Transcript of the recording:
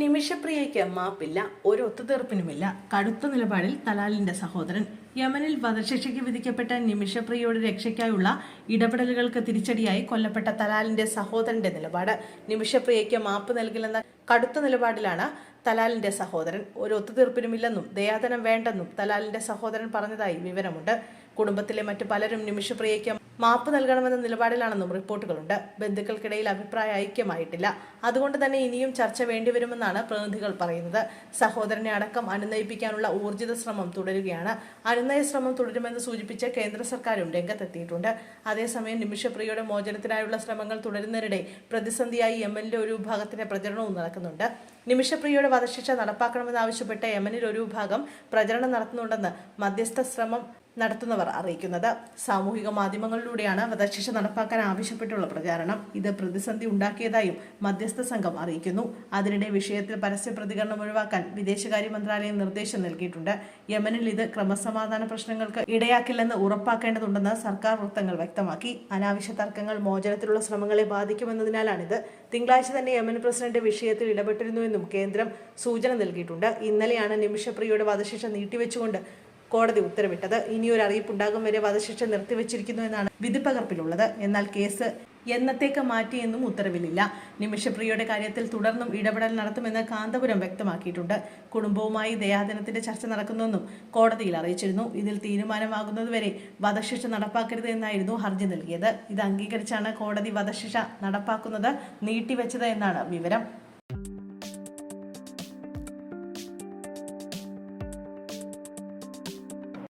നിമിഷപ്രിയയ്ക്ക് മാപ്പില്ല ഒരു ഒത്തുതീർപ്പിനുമില്ല. കടുത്ത നിലപാടിൽ തലാലിന്റെ സഹോദരൻ. യമനിൽ വധശിക്ഷയ്ക്ക് വിധിക്കപ്പെട്ട നിമിഷപ്രിയയുടെ രക്ഷയ്ക്കായുള്ള ഇടപെടലുകൾക്ക് തിരിച്ചടിയായി കൊല്ലപ്പെട്ട തലാലിന്റെ സഹോദരന്റെ നിലപാട്. നിമിഷപ്രിയയ്ക്ക് മാപ്പ് നൽകില്ലെന്ന കടുത്ത നിലപാടിലാണ് തലാലിന്റെ സഹോദരൻ. ഒരു ഒത്തുതീർപ്പിനുമില്ലെന്നും ദയാതനം വേണ്ടെന്നും തലാലിന്റെ സഹോദരൻ പറഞ്ഞതായി വിവരമുണ്ട്. കുടുംബത്തിലെ മറ്റു പലരും നിമിഷപ്രിയയ്ക്ക് മാപ്പ് നൽകണമെന്ന നിലപാടിലാണെന്നും റിപ്പോർട്ടുകളുണ്ട്. ബന്ധുക്കൾക്കിടയിൽ അഭിപ്രായ ഐക്യമായിട്ടില്ല. അതുകൊണ്ട് തന്നെ ഇനിയും ചർച്ച വേണ്ടിവരുമെന്നാണ് പ്രതിനിധികൾ പറയുന്നത്. സഹോദരനെ അടക്കം അനുനയിപ്പിക്കാനുള്ള ഊർജിത ശ്രമം തുടരുകയാണ്. അനുനയ ശ്രമം തുടരുമെന്ന് സൂചിപ്പിച്ച് കേന്ദ്ര സർക്കാരും രംഗത്തെത്തിയിട്ടുണ്ട്. അതേസമയം നിമിഷപ്രിയയുടെ മോചനത്തിനായുള്ള ശ്രമങ്ങൾ തുടരുന്നതിനിടെ പ്രതിസന്ധിയായി യമനിലെ ഒരു വിഭാഗത്തിന്റെ പ്രചരണവും നടക്കുന്നുണ്ട്. നിമിഷപ്രിയയുടെ വധശിക്ഷ നടപ്പാക്കണമെന്നാവശ്യപ്പെട്ട് യമനിൽ ഒരു വിഭാഗം പ്രചരണം നടത്തുന്നുണ്ടെന്ന് മധ്യസ്ഥ ശ്രമം നടത്തുന്നവർ അറിയിക്കുന്നത്. സാമൂഹിക മാധ്യമങ്ങളിലൂടെയാണ് വധശിക്ഷ നടപ്പാക്കാൻ ആവശ്യപ്പെട്ടുള്ള പ്രചാരണം. ഇത് പ്രതിസന്ധി ഉണ്ടാക്കിയതായും മധ്യസ്ഥ സംഘം അറിയിക്കുന്നു. അതിനിടെ വിഷയത്തിൽ പരസ്യ പ്രതികരണം ഒഴിവാക്കാൻ വിദേശകാര്യ മന്ത്രാലയം നിർദ്ദേശം നൽകിയിട്ടുണ്ട്. യമനിൽ ഇത് ക്രമസമാധാന പ്രശ്നങ്ങൾക്ക് ഇടയാക്കില്ലെന്ന് ഉറപ്പാക്കേണ്ടതുണ്ടെന്ന് സർക്കാർ വൃത്തങ്ങൾ വ്യക്തമാക്കി. അനാവശ്യ തർക്കങ്ങൾ മോചനത്തിലുള്ള ശ്രമങ്ങളെ ബാധിക്കുമെന്നതിനാലാണിത്. തിങ്കളാഴ്ച തന്നെ യമൻ പ്രസിഡന്റ് വിഷയത്തിൽ ഇടപെട്ടിരുന്നുവെന്നും കേന്ദ്രം സൂചന നൽകിയിട്ടുണ്ട്. ഇന്നലെയാണ് നിമിഷപ്രിയയുടെ വധശിക്ഷ നീട്ടിവെച്ചുകൊണ്ട് കോടതി ഉത്തരവിട്ടത്. ഇനിയൊരു അറിയിപ്പുണ്ടാകും വരെ വധശിക്ഷ നിർത്തിവെച്ചിരിക്കുന്നു എന്നാണ് വിധിപ്പകർപ്പിലുള്ളത്. എന്നാൽ കേസ് എന്നത്തേക്ക് മാറ്റിയെന്നും ഉത്തരവിലില്ല. നിമിഷപ്രിയയുടെ കാര്യത്തിൽ തുടർന്നും ഇടപെടൽ നടത്തുമെന്ന് കാന്തപുരം വ്യക്തമാക്കിയിട്ടുണ്ട്. കുടുംബവുമായി ദയാദിനത്തിന്റെ ചർച്ച നടക്കുന്നുവെന്നും കോടതിയിൽ അറിയിച്ചിരുന്നു. ഇതിൽ തീരുമാനമാകുന്നതുവരെ വധശിക്ഷ നടപ്പാക്കരുത് എന്നായിരുന്നു ഹർജി നൽകിയത്. ഇത് അംഗീകരിച്ചാണ് കോടതി വധശിക്ഷ നടപ്പാക്കുന്നത് നീട്ടിവെച്ചത് എന്നാണ് വിവരം.